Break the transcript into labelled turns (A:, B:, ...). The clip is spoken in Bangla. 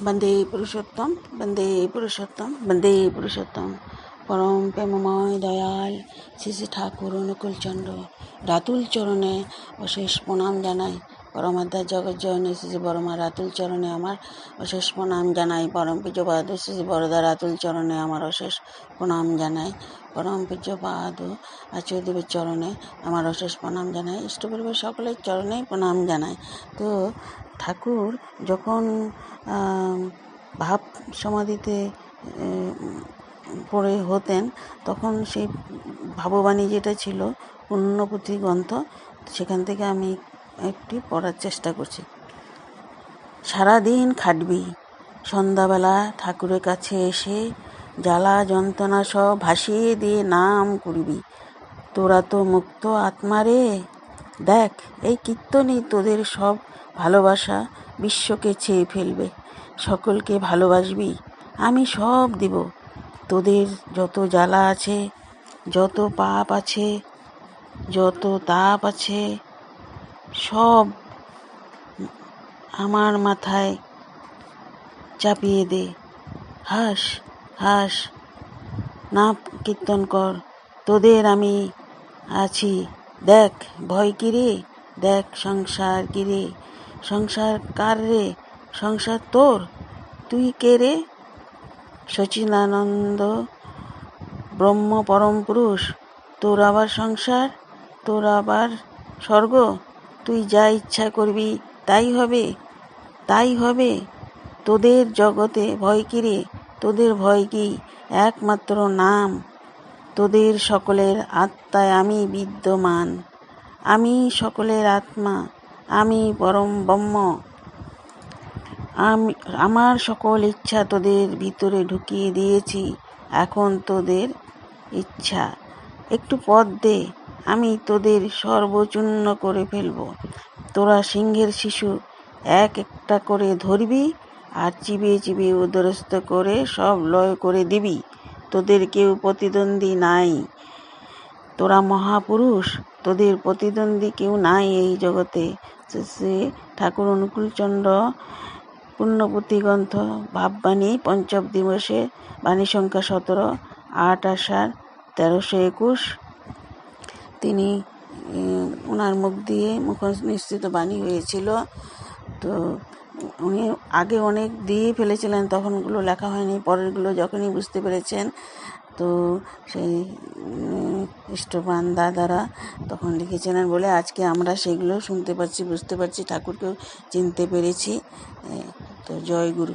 A: বন্দে পুরুষোত্তম বন্দে পুরুষোত্তম বন্দে পুরুষোত্তম পরম প্রেমময় দয়াল শ্রী শ্রী ঠাকুর অনুকূলচন্দ্র রাতুল চরণে অশেষ প্রণাম জানাই পরমাধ্যার জগৎ জয়নে শ্রী বড়মা রাতুল চরণে আমার অশেষ প্রণাম জানাই পরম পূজ্য বাহাদুর শ্রী বড়দা রাতুল চরণে আমার অশেষ প্রণাম জানাই পরম পূজ্য বাহাদুর আচার্যদেবের চরণে আমার অশেষ প্রণাম জানাই ইষ্টপরিবার সকলের চরণেই প্রণাম জানাই তো ঠাকুর যখন ভাব সমাধিতে পড়ে হতেন। তখন সেই ভাববাণী যেটা ছিল পুণ্যপুঁথি গ্রন্থ, সেখান থেকে আমি একটি পড়ার চেষ্টা করছি। সারাদিন খাটবি, সন্ধ্যাবেলা ঠাকুরের কাছে এসে জ্বালা যন্ত্রণা সব ভাসিয়ে দিয়ে নাম করবি। তোরা তো মুক্ত আত্মারে দেখ, এই কীর্তনই তোদের সব ভালোবাসা বিশ্বকে ছেয়ে ফেলবে। সকলকে ভালোবাসবি, আমি সব দিব। তোদের যত জ্বালা আছে, যত পাপ আছে, যত তাপ আছে, সব আমার মাথায় চাপিয়ে দে। হাস হাস না কীর্তন কর, তোদের আমি আছি। দেখ ভয় কিরে দেখ সংসার কিরে সংসার কার রে? সংসার তোর? তুই কে রে? সচিদানন্দ ব্রহ্ম পরম পুরুষ, তোর আবার সংসার? তোর আবার স্বর্গ? তুই যা ইচ্ছা করবি তাই হবে তাই হবে। তোদের জগতে ভয় কিরে তোদের ভয় কি? একমাত্র নাম। তোদের সকলের আত্মায় আমি বিদ্যমান। আমি সকলের আত্মা, আমি পরম ব্রহ্ম। আমি, আমার সকল ইচ্ছা তোদের ভিতরে ঢুকিয়ে দিয়েছি। এখন তোদের ইচ্ছা। একটু পথ দে, আমি তোদের সর্বচূর্ণ করে ফেলব। তোরা সিংহের শিশু, এক একটা করে ধরবি আর চিবিয়ে চিবিয়ে উদরস্থ করে সব লয় করে দিবি। তোদের কেউ প্রতিদ্বন্দ্বী নাই। তোরা মহাপুরুষ, তোদের প্রতিদ্বন্দ্বী কেউ নাই এই জগতে। শ্রী ঠাকুর অনুকূলচন্দ্র পুণ্যপুঁথি গ্রন্থ, ভাববাণী, পঞ্চম দিবসে বাণী সংখ্যা সতেরো, আট আষাঢ়, তেরোশো একুশ। তিনি ওনার মুখ দিয়ে মুখ নিশ্চিত বাণী হয়েছিল। তো উনি আগে অনেক দিয়ে ফেলেছিলেন, তখনগুলো লেখা হয়নি, পরেরগুলো যখনই বুঝতে পেরেছেন, তো সেই ইষ্টবান দাদারা তখন লিখেছিলেন বলে আজকে আমরা সেগুলো শুনতে পাচ্ছি, বুঝতে পারছি, ঠাকুরকেও চিনতে পেরেছি। তো জয় গুরু।